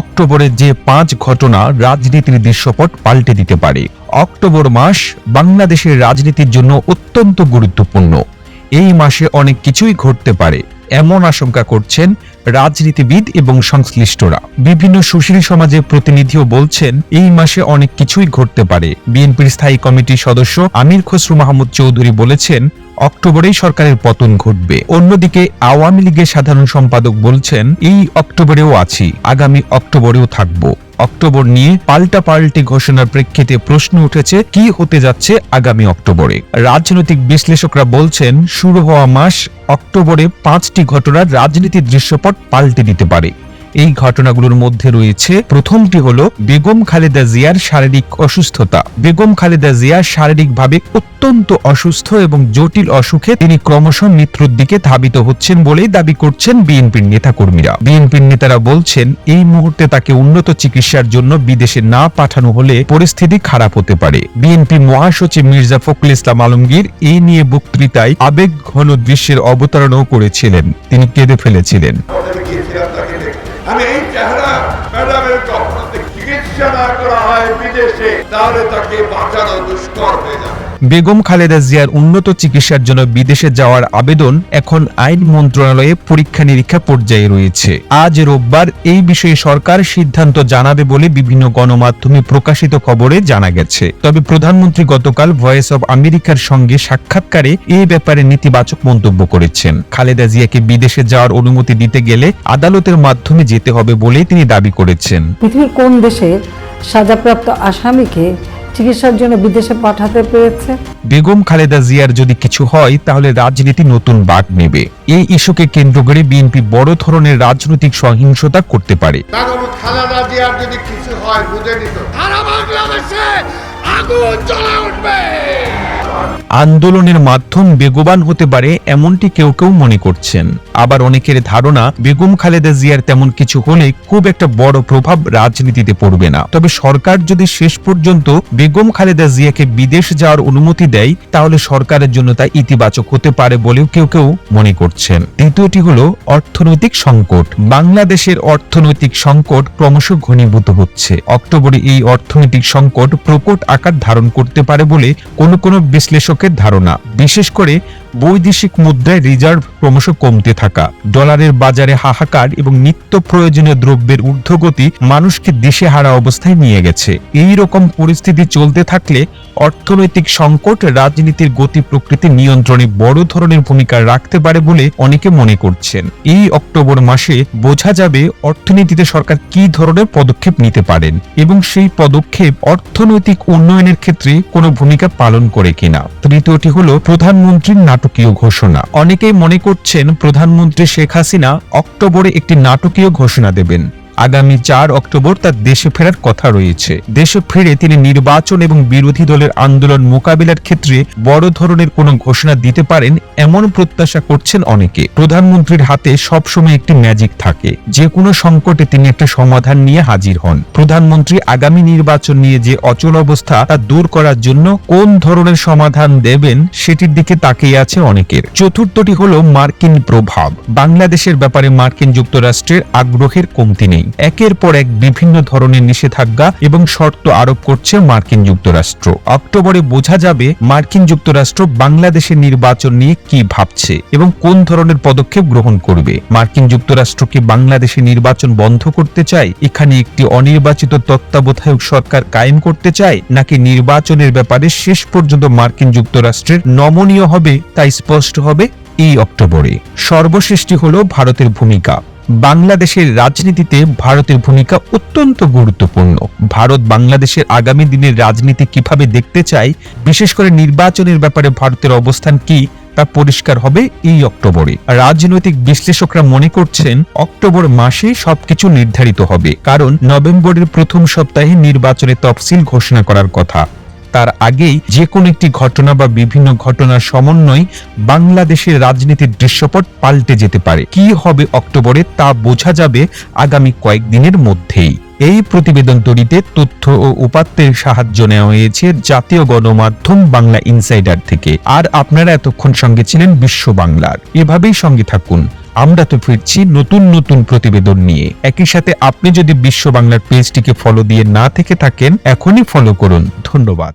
অক্টোবরে যে পাঁচ ঘটনা রাজনীতির দৃশ্যপট পাল্টে দিতে পারে। অক্টোবর মাস বাংলাদেশের রাজনীতির জন্য অত্যন্ত গুরুত্বপূর্ণ। এই মাসে অনেক কিছুই ঘটতে পারে, এমন আশঙ্কা করছেন রাজনীতিবিদ এবং সংশ্লিষ্টরা। বিভিন্ন সুশীল সমাজের প্রতিনিধিও বলছেন, এই মাসে অনেক কিছুই ঘটতে পারে। বিএনপির স্থায়ী কমিটির সদস্য আমির খসরু মাহমুদ চৌধুরী বলেছেন, অক্টোবরেই সরকারের পতন ঘটবে। অন্যদিকে আওয়ামী লীগের সাধারণ সম্পাদক বলছেন, এই অক্টোবরেও আছি, আগামী অক্টোবরেও থাকব। অক্টোবর নিয়ে পাল্টা পাল্টি ঘোষণার প্রেক্ষিতে প্রশ্ন উঠেছে, কি হতে যাচ্ছে আগামী অক্টোবরে? রাজনৈতিক বিশ্লেষকরা বলছেন, শুরু হওয়া মাস অক্টোবরে পাঁচটি ঘটনার রাজনীতির দৃশ্যপট পাল্টে দিতে পারে। এই ঘটনাগুলোর মধ্যে রয়েছে, প্রথমটি হলো বেগম খালেদা জিয়ার শারীরিক অসুস্থতা। বেগম খালেদা জিয়া শারীরিকভাবে অত্যন্ত অসুস্থ এবং জটিল অসুখে তিনি ক্রমশ মৃত্যুর দিকে ধাবিত হচ্ছেন বলেই দাবি করছেন বিএনপির নেতাকর্মীরা। বিএনপির নেতারা বলছেন, এই মুহূর্তে তাকে উন্নত চিকিৎসার জন্য বিদেশে না পাঠানো হলে পরিস্থিতি খারাপ হতে পারে। বিএনপি মহাসচিব মির্জা ফখরুল ইসলাম আলমগীর এই নিয়ে বক্তৃতায় আবেগ ঘন দৃশ্যের অবতারণও করেছিলেন। তিনি কেঁদে ফেলেছিলেন। আমি এই চেহারা ম্যাডামের কখনো চিকিৎসা না করা হয় বিদেশে, তাহলে তাকে বাঁচানো দুষ্কর হয়ে যাবে। বেগম খালেদা জিয়ার উন্নত চিকিৎসার জন্য বিদেশে যাওয়ার আবেদন এখন আইন মন্ত্রণালয়ে পরীক্ষা নিরীক্ষা পর্যায়ে রয়েছে। আজ রোববার এই বিষয়ে সরকার সিদ্ধান্ত জানাবে বলে বিভিন্ন গণমাধ্যমে প্রকাশিত খবরে জানা গেছে। তবে প্রধানমন্ত্রী গতকাল ভয়েস অব আমেরিকার সঙ্গে সাক্ষাৎকারে এই ব্যাপারে নেতিবাচক মন্তব্য করেছেন। খালেদা জিয়াকে বিদেশে যাওয়ার অনুমতি দিতে গেলে আদালতের মাধ্যমে যেতে হবে বলে তিনি দাবি করেছেন। পৃথিবীর কোন দেশে সাজাপ্রাপ্ত আসামিকে চিকিৎসার জন্য বিদেশে পাঠাতে পেরেছে। বেগম খালেদা জিয়ার যদি কিছু হয় তাহলে রাজনীতি নতুন বাঘ নেবে। এই ইস্যুকে কেন্দ্র করে বিএনপি বড় ধরনের রাজনৈতিক সহিংসতা করতে পারে। বেগম খালেদা জিয়ার যদি কিছু হয় বুঝে নিত। সারা বাংলাদেশে আগুন জ্বলে উঠবে। আন্দোলনের মাধ্যম বেগবান হতে পারে এমনটি কেউ কেউ মনে করছেন। আবার অনেকের ধারণা, বেগম খালেদা জিয়ার তেমন কিছু হলে খুব একটা বড় প্রভাব রাজনীতিতে পড়বে না। তবে সরকার যদি শেষ পর্যন্ত বেগম খালেদা জিয়াকে বিদেশ যাওয়ার অনুমতি দেয়, তাহলে সরকারের জন্য তা ইতিবাচক হতে পারে বলেও কেউ কেউ মনে করছেন। দ্বিতীয়টি হলো অর্থনৈতিক সংকট। বাংলাদেশের অর্থনৈতিক সংকট ক্রমশ ঘনীভূত হচ্ছে। অক্টোবরে এই অর্থনৈতিক সংকট প্রকট আকার ধারণ করতে পারে বলে কোনো কোনো বিশ্লেষকের ধারণা বিশেষ করে বৈদেশিক মুদ্রায় রিজার্ভ ক্রমশ কমতে থাকা। ডলারের বাজারে হাহাকার এবং নিত্য প্রয়োজনীয় দ্রব্যের ঊর্ধ্বগতি মানুষকে দেশে হারা অবস্থায় নিয়ে গেছে। এই রকম পরিস্থিতি চলতে থাকলে অর্থনৈতিক সংকট রাজনীতির গতি প্রকৃতি নিয়ন্ত্রণে বড় ধরনের ভূমিকা রাখতে পারে বলে অনেকে মনে করছেন। এই অক্টোবর মাসে বোঝা যাবে অর্থনীতিতে সরকার কি ধরনের পদক্ষেপ নিতে পারেন এবং সেই পদক্ষেপ অর্থনৈতিক উন্নয়নের ক্ষেত্রে কোনো ভূমিকা পালন করে কিনা। তৃতীয়টি হলো প্রধানমন্ত্রীর নাটকীয় ঘোষণা। অনেকেই মনে করছেন প্রধানমন্ত্রী শেখ হাসিনা অক্টোবরে একটি নাটকীয় ঘোষণা দেবেন। আগামী চার অক্টোবর তার দেশে ফেরার কথা রয়েছে। দেশে ফিরে তিনি নির্বাচন এবং বিরোধী দলের আন্দোলন মোকাবিলার ক্ষেত্রে বড় ধরনের কোনো ঘোষণা দিতে পারেন এমন প্রত্যাশা করছেন অনেকে। প্রধানমন্ত্রীর হাতে সবসময় একটি ম্যাজিক থাকে। যে কোনো সংকটে তিনি একটা সমাধান নিয়ে হাজির হন। প্রধানমন্ত্রী আগামী নির্বাচন নিয়ে যে অচল অবস্থা তা দূর করার জন্য কোন ধরনের সমাধান দেবেন সেটির দিকে তাকিয়ে আছে অনেকের। চতুর্থটি হল মার্কিন প্রভাব। বাংলাদেশের ব্যাপারে মার্কিন যুক্তরাষ্ট্রের আগ্রহের কমতি নেই। একের পর এক বিভিন্ন ধরনের নিষেধাজ্ঞা এবং শর্ত আরোপ করছে মার্কিন যুক্তরাষ্ট্র। অক্টোবরে বোঝা যাবে মার্কিন যুক্তরাষ্ট্র বাংলাদেশের নির্বাচন নিয়ে কি ভাবছে এবং কোন ধরনের পদক্ষেপ গ্রহণ করবে। মার্কিন যুক্তরাষ্ট্র কি বাংলাদেশে নির্বাচন বন্ধ করতে চায়, এখানে একটি অনির্বাচিত তত্ত্বাবধায়ক সরকার কায়েম করতে চায়, নাকি নির্বাচনের ব্যাপারে শেষ পর্যন্ত মার্কিন যুক্তরাষ্ট্রের নমনীয় হবে তা স্পষ্ট হবে এই অক্টোবরে। সর্বশেষটি হল ভারতের ভূমিকা। বাংলাদেশের রাজনীতিতে ভারতের ভূমিকা অত্যন্ত গুরুত্বপূর্ণ। ভারত বাংলাদেশের আগামী দিনের রাজনীতি কীভাবে দেখতে চায়, বিশেষ করে নির্বাচনের ব্যাপারে ভারতের অবস্থান কি, তা পরিষ্কার হবে এই অক্টোবরে। রাজনৈতিক বিশ্লেষকরা মনে করছেন, অক্টোবর মাসে সবকিছু নির্ধারিত হবে, কারণ নভেম্বরের প্রথম সপ্তাহে নির্বাচনের তফসিল ঘোষণা করার কথা। তার আগেই যে কোনো একটি ঘটনা বা বিভিন্ন ঘটনার সমন্বয় বাংলাদেশের রাজনীতির দৃশ্যপট পাল্টে যেতে পারে। কি হবে অক্টোবরে তা বোঝা যাবে আগামী কয়েকদিনের মধ্যেই। এই প্রতিবেদন তৈরিতে তথ্য ও উপাত্তের সাহায্য নেওয়া হয়েছে জাতীয় গণমাধ্যম বাংলা ইনসাইডার থেকে। আর আপনারা এতক্ষণ সঙ্গে ছিলেন বিশ্ব বাংলার। এভাবেই সঙ্গে থাকুন। আমরা তো ফিরছি নতুন নতুন প্রতিবেদন নিয়ে। একই সাথে আপনি যদি বিশ্ব বাংলার পেজটিকে ফলো দিয়ে না থেকে থাকেন, এখনই ফলো করুন। ধন্যবাদ।